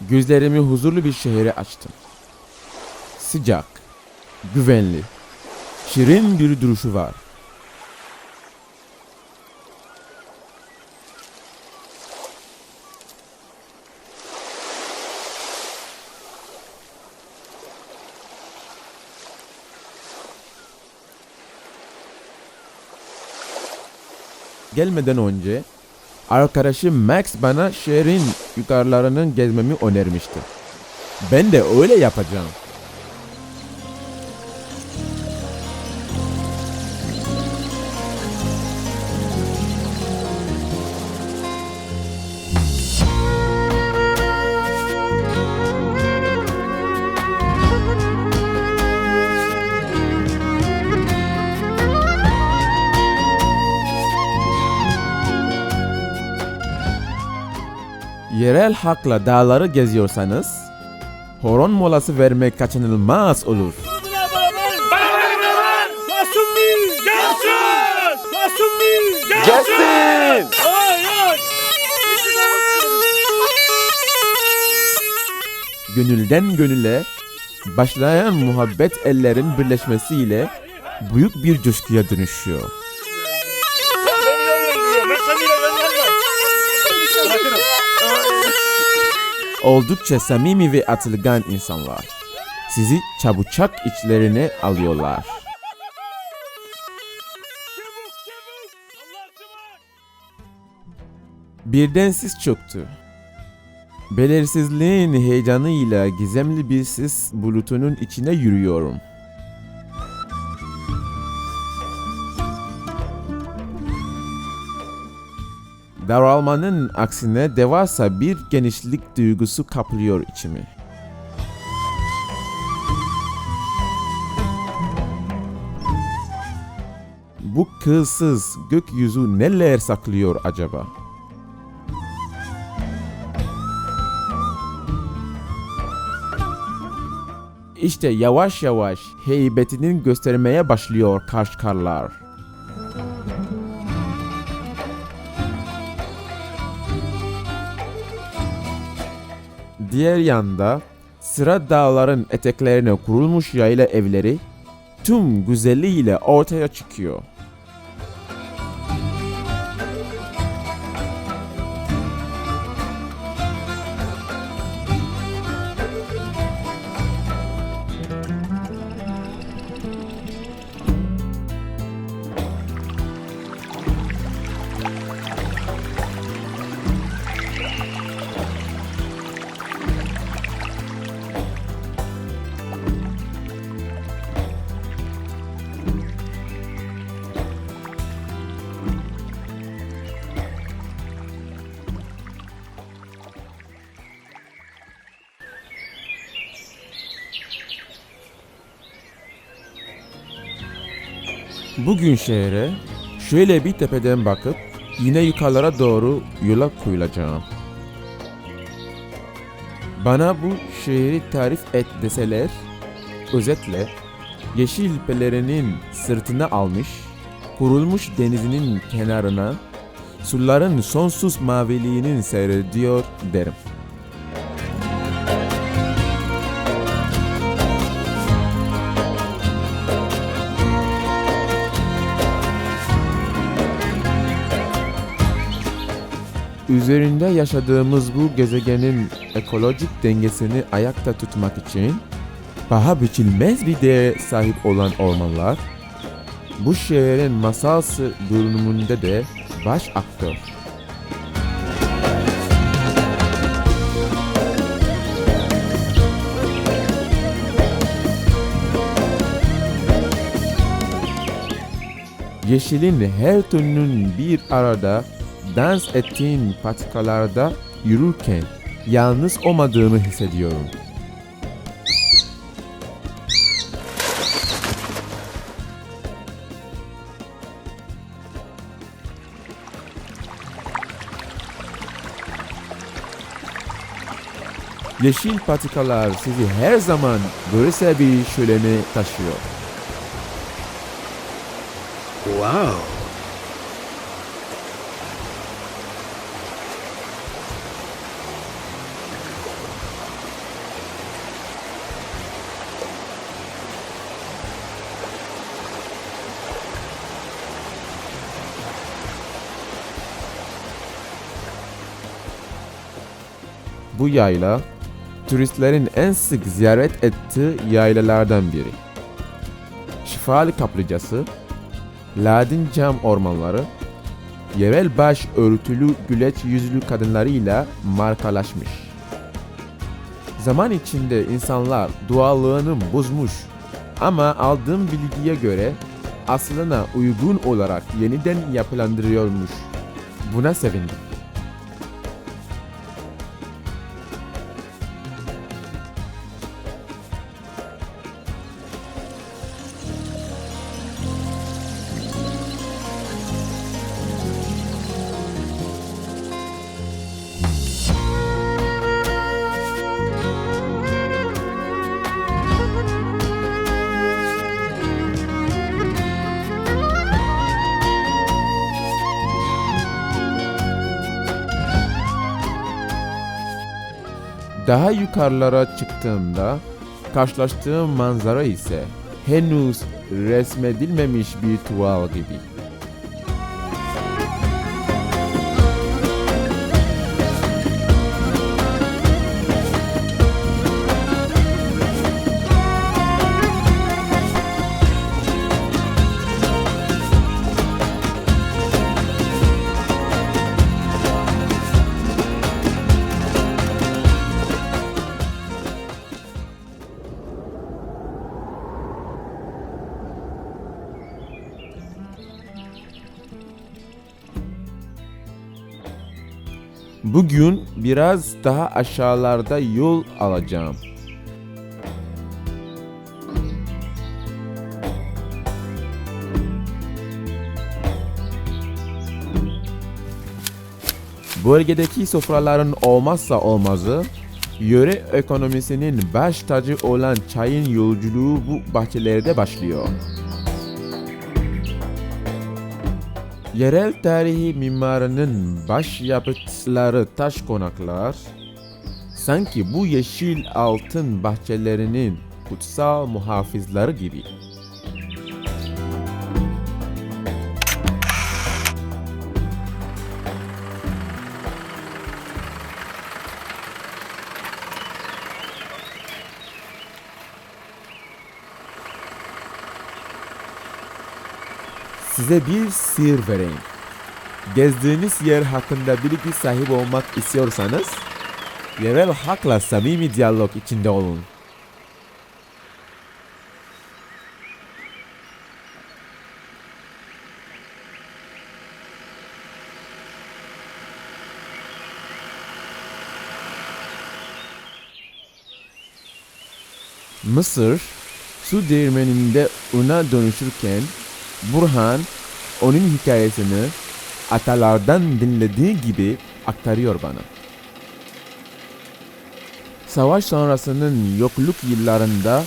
Gözlerimi huzurlu bir şehre açtım. Sıcak, güvenli, şirin bir duruşu var. Gelmeden önce arkadaşım Max bana şehrin yukarılarının gezmemi önermişti. Ben de öyle yapacağım. Yerel halkla dağları geziyorsanız horon molası vermek kaçınılmaz olur. Gelsin! Gönülden gönüle başlayan muhabbet ellerin birleşmesiyle büyük bir coşkuya dönüşüyor. Oldukça samimi ve atılgan insanlar. Sizi çabucak içlerine alıyorlar. Birden sis çöktü. Belirsizliğin heyecanıyla gizemli bir sis bulutunun içine yürüyorum. Daralmanın aksine devasa bir genişlik duygusu kaplıyor içimi. Bu kılsız gökyüzü neler saklıyor acaba? İşte yavaş yavaş heybetinin göstermeye başlıyor Kaşgarlar. Diğer yanda sıra dağların eteklerine kurulmuş yayla evleri tüm güzelliğiyle ortaya çıkıyor. Bugün şehre şöyle bir tepeden bakıp yine yukarılara doğru yola koyulacağım. Bana bu şehri tarif et deseler, özetle yeşil pelerinin sırtına almış, kurulmuş denizinin kenarına, suların sonsuz maviliğinin seyrediyor derim. Üzerinde yaşadığımız bu gezegenin ekolojik dengesini ayakta tutmak için paha biçilmez bir değere sahip olan ormanlar, bu şehrin masalsı görünümünde de baş aktör. Yeşilin her türünün bir arada dans ettiğin patikalarda yürürken yalnız olmadığımı hissediyorum. Yeşil patikalar sizi her zaman görsel bir şölene taşıyor. Wow. Bu yayla turistlerin en sık ziyaret ettiği yaylalardan biri. Şifalı kaplıcası, ladin cam ormanları, yerel baş örtülü güleç yüzlü kadınlarıyla markalaşmış. Zaman içinde insanlar doğallığını bozmuş ama aldığım bilgiye göre aslına uygun olarak yeniden yapılandırıyormuş. Buna sevindim. Daha yukarılara çıktığımda karşılaştığım manzara ise henüz resmedilmemiş bir tuval gibi. Bugün biraz daha aşağılarda yol alacağım. Bölgedeki sofraların olmazsa olmazı, yöre ekonomisinin baş tacı olan çayın yolculuğu bu bahçelerde başlıyor. Yerel tarihi mimarının baş yapıtları taş konaklar, sanki bu yeşil altın bahçelerinin kutsal muhafızları gibi. Size bir sır vereyim. Gezdiğiniz yer hakkında bilgi sahibi olmak istiyorsanız, yerel halkla samimi diyalog içinde olun. Mısır, su değirmeninde una dönüşürken Burhan onun hikayesini atalardan dinlediği gibi aktarıyor bana. Savaş sonrasının yokluk yıllarında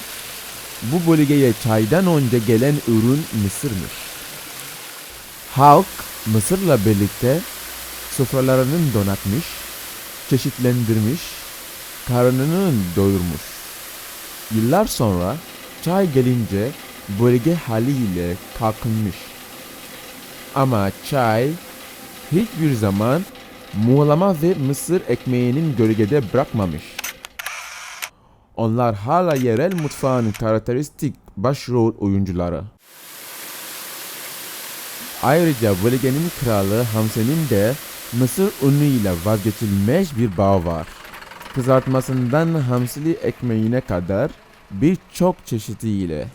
bu bölgeye çaydan önce gelen ürün mısırmış. Halk mısırla birlikte sofralarını donatmış, çeşitlendirmiş, karnını doyurmuş. Yıllar sonra çay gelince bölge haliyle kalkınmış. Ama çay hiçbir zaman muğlama ve mısır ekmeğinin gölgede bırakmamış. Onlar hala yerel mutfağın karakteristik başrol oyuncuları. Ayrıca bölgenin kralı Hamse'nin de mısır unuyla vazgeçilmez bir bağ var. Kızartmasından hamsili ekmeğine kadar birçok çeşidiyle.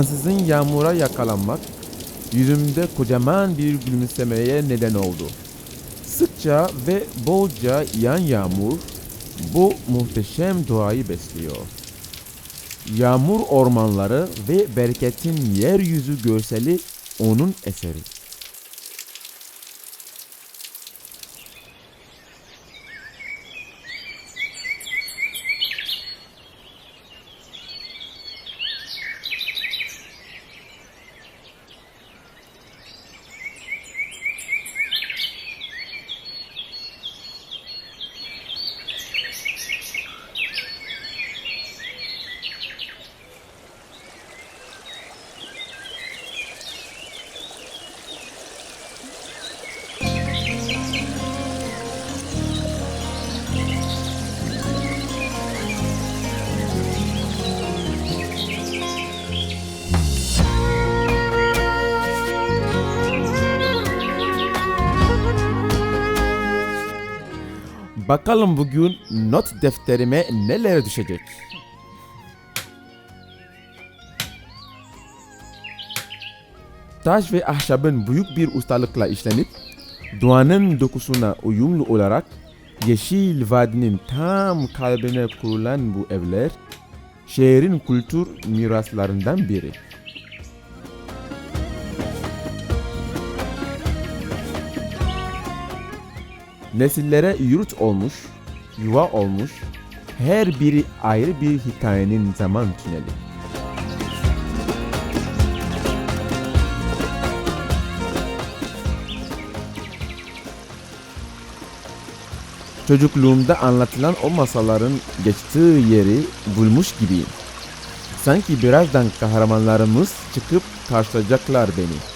Ansızın yağmura yakalanmak yüzümde kocaman bir gülümsemeye neden oldu. Sıkça ve bolca yan yağmur bu muhteşem doğayı besliyor. Yağmur ormanları ve bereketin yeryüzü görseli onun eseri. Bakalım bugün not defterime neler düşecek. Taş ve ahşabın büyük bir ustalıkla işlenip doğanın dokusuna uyumlu olarak Yeşil Vadi'nin tam kalbine kurulan bu evler şehrin kültür miraslarından biri. Nesillere yurt olmuş, yuva olmuş, her biri ayrı bir hikayenin zaman tüneli. Çocukluğumda anlatılan o masalların geçtiği yeri bulmuş gibiyim. Sanki birazdan kahramanlarımız çıkıp karşılayacaklar beni.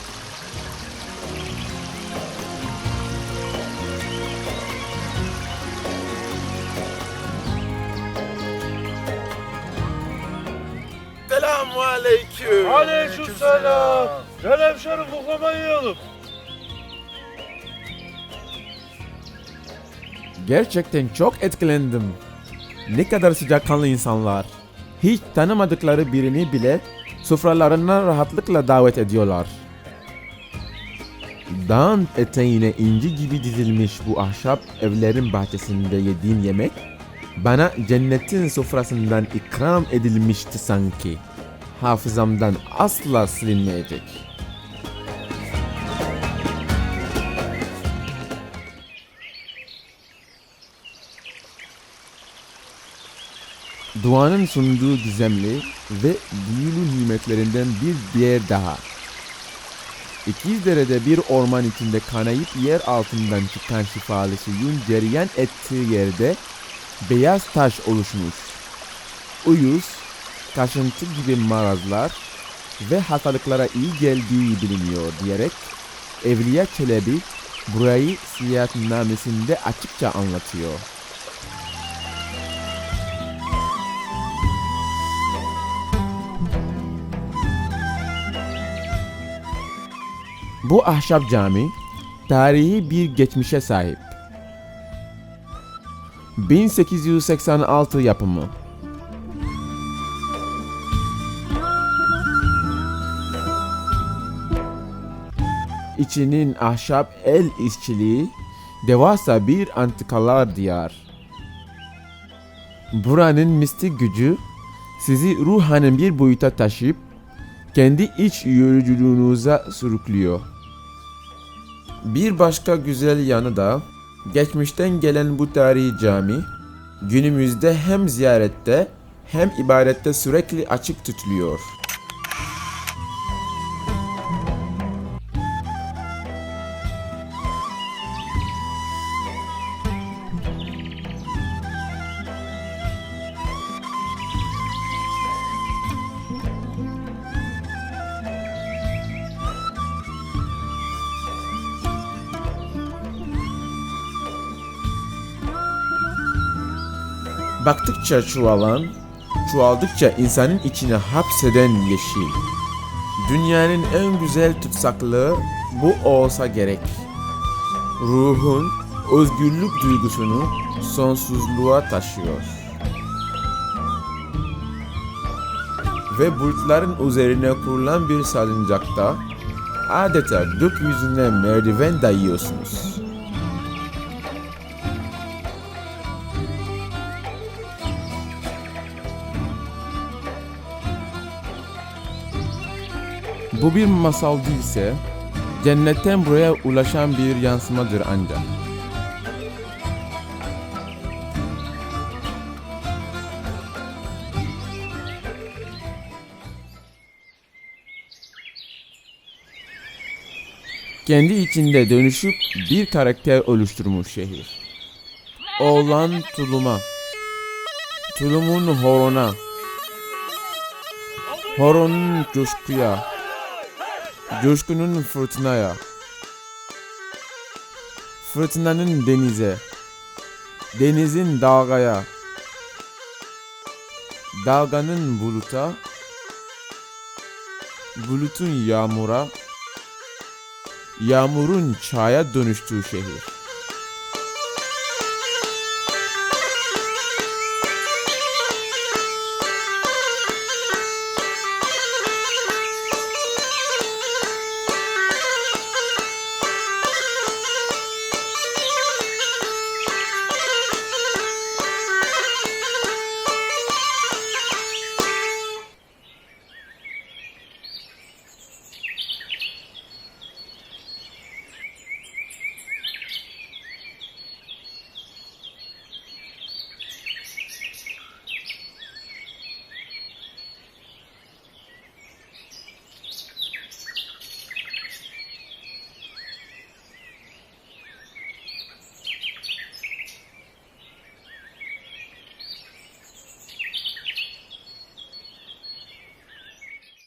Gel hemşerim kuklama yiyelim. Gerçekten çok etkilendim. Ne kadar sıcakkanlı insanlar. Hiç tanımadıkları birini bile sofralarına rahatlıkla davet ediyorlar. Dağın eteğine inci gibi dizilmiş bu ahşap evlerin bahçesinde yediğim yemek bana cennetin sofrasından ikram edilmişti sanki. Hafızamdan asla silinmeyecek. Duanın sunduğu gizemli ve büyülü nimetlerinden bir diğer daha. İkizdere'de bir orman içinde kanayıp yer altından çıkan şifalı suyun cereyan ettiği yerde beyaz taş oluşmuş. Uyuz, kaşıntı gibi marazlar ve hastalıklara iyi geldiği biliniyor diyerek Evliya Çelebi burayı seyahatnamesinde açıkça anlatıyor. Bu ahşap cami tarihi bir geçmişe sahip. 1886 yapımı. İçinin ahşap el işçiliği devasa bir antikalar diyar. Buranın mistik gücü sizi ruhanen bir boyuta taşıyıp kendi iç yürücülüğünüze sürüklüyor. Bir başka güzel yanı da geçmişten gelen bu tarihi cami günümüzde hem ziyarette hem ibadette sürekli açık tutuluyor. Baktıkça çoğalan, çoğaldıkça insanın içine hapseden yeşil. Dünyanın en güzel tutsaklığı bu olsa gerek. Ruhun özgürlük duygusunu sonsuzluğa taşıyor. Ve bulutların üzerine kurulan bir salıncakta adeta gökyüzüne merdiven dayıyorsunuz. Bu bir masal değilse, cennetten buraya ulaşan bir yansımadır ancak. Kendi içinde dönüşüp bir karakter oluşturmuş şehir. Oğlan tuluma, tulumun horona, horonun coşkuya, Coşkunun fırtınaya, fırtınanın denize, denizin dalgaya, dalganın buluta, bulutun yağmura, yağmurun çaya dönüştüğü şehir.